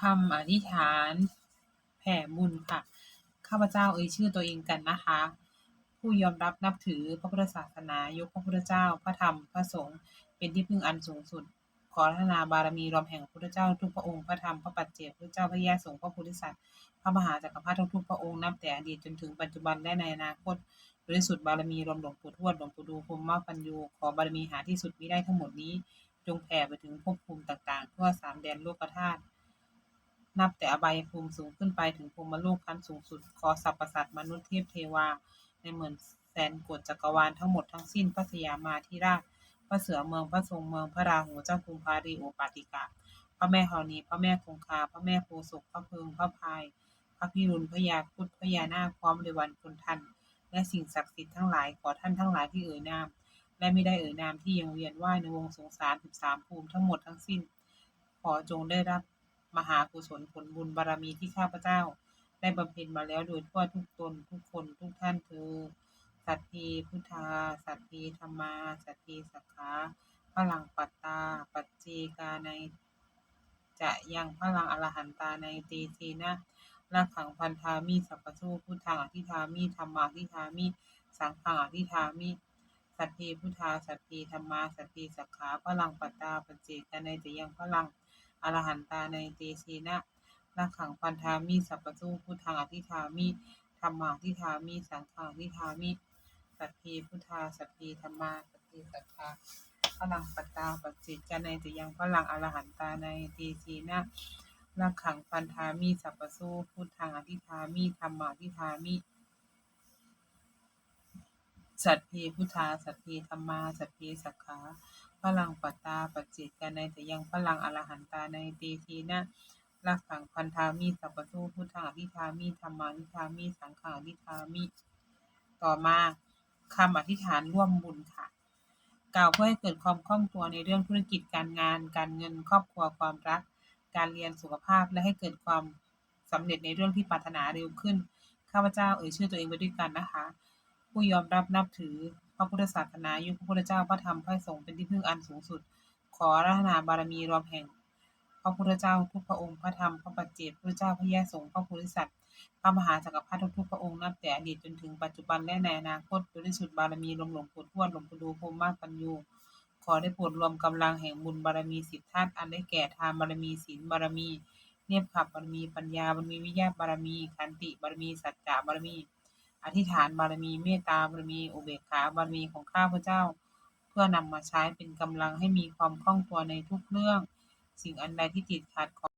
คำอธิษฐานแผ่บุญค่ะ ข้าพเจ้าเอ่ยชื่อตัวเองกันนะคะ ผู้ยอมรับนับถือพระพุทธศาสนายกพระพุทธเจ้า พระธรรม พระสงฆ์เป็นที่พึ่งอันสูงสุด ขอรัตนาบารมีรวมแห่งพระพุทธเจ้าทุกพระองค์พระธรรมพระปัจเจกพุทธเจ้าพระแยสงฆ์พระโพธิสัตว์พระมหาจักรพรรดิทุกพระองค์นับแต่อดีตจนถึงปัจจุบันและในอนาคตบริสุทธิ์บารมีรวมหลวงปู่ทวดหลวงปู่ดูพรหมปัญโยขอบารมีหาที่สุดมิได้ทั้งหมดนี้ จงแผ่ไปถึงภพภูมิต่างๆ ทั่วสามแดนโลกธาตุ นับแต่อบายภูมิสูงขึ้นไปถึงพรหมโลกขั้นสูงสุดขอสรรพสัตว์มนุษย์เทพเทวา ในหมื่นแสนโกฏจักรวาลทั้งหมดทั้งสิ้นพระสยามาธิราชพระเสือเมืองพระทรงเมืองพระราหูเจ้าภูมิพารีโอปาติกะพระแม่ธรณีพระแม่คงคา พระแม่โพธิ์ศกพระเพิงพระพายพระพิรุณพระยาครุฑพระยานาคพร้อมบริวารคนทันและสิ่งศักดิ์สิทธิ์ทั้งหลายขอท่านทั้งหลายที่เอ่ยนาม และไม่ได้เอ่ยนามที่ยังเวียนว่ายในวงสงสาร13ภูมิทั้งหมดทั้งสิ้น ขอจงได้รับ มหากุศลผลบุญบารมีที่ข้าพเจ้า ได้บำเพ็ญมาแล้วโดยทั่วทุกตนทุกคนทุกท่านเทอสัพพีพุทธา สัพพีธัมมา สัพพีสังฆาพลังปัตตา ปัจเจกาใน จะยังพลังอรหันตาในเตชีนะนาขังพันธามิสัพพสูพุทธังอธิธามิธัมมังอธิธามิสังฆังอธิธามิสัพพีพุทธาสัพพีธัมมาสัพพีสังฆาพลังปัตตาปัจเจกาในจะยังพลัง อรหันตาในเตชีนะนาขังพันธามิสัพพสูพุทธังอธิธามิธัมมังอธิธามิสังฆังอธิธามิสัพพีพุทธาสัพพีธัมมาสัพพีสังฆาพลังปัตตาปัจจกาในจะยังพลังอรหันตาในเตชีนะนาขังพันธามิสัพพสูพุทธังอธิธามิธัมมังอธิธามิสัพพีพุทธาสัพพีธัมมาสัพพีสังฆา พลังปัตตาปัจเจกาในจะยังพลังอรหันตาในเตชีนะรักขังพันธามิสัพพสูพุทธังอธิธามิธัมมังอธิธามิสังฆังอธิธามิ ต่อมาคำอธิษฐานร่วมบุญค่ะ กล่าวเพื่อให้เกิดความคล่องตัวในเรื่องธุรกิจการงาน การเงินครอบครัวความรัก การเรียนสุขภาพและให้เกิดความสำเร็จในเรื่องที่ปรารถนาเร็วขึ้น ข้าพเจ้าเอ่ยชื่อตัวเองไปด้วยกันนะคะ ผู้ยอมรับนับถือ ระพุทธศาสนายกพระพุทธเจ้าพระธรรมพระสงฆ์เป็นที่พึ่งอันสูงสุด ขออาราธนาบารมีรวมแห่ง พระพุทธเจ้าทุกพระองค์พระธรรมพระปัจเจกพุทธเจ้าพระแยสงฆ์พระโพธิสัตว์พระมหาจักรพรรดิทุกพระองค์นับแต่อดีตจนถึงปัจจุบันและในอนาคตบริสุทธิ์บารมีรวมหลวงปู่ทวดหลวงปู่ดูพรหมปัญโยขอได้โปรดรวมกำลังแห่งบุญบารมีสิบธาตุอันได้แก่ทานบารมีศีลบารมีเนียบขับบารมีปัญญาบารมีวิริยะบารมีขันติบารมีสัจจะบารมี อธิษฐานบารมีเมตตาบารมีอุเบกขาบารมีของข้าพเจ้า เพื่อนำมาใช้เป็นกำลังให้มีความคล่องตัวในทุกเรื่อง สิ่งอันใดที่ติดขัดขอ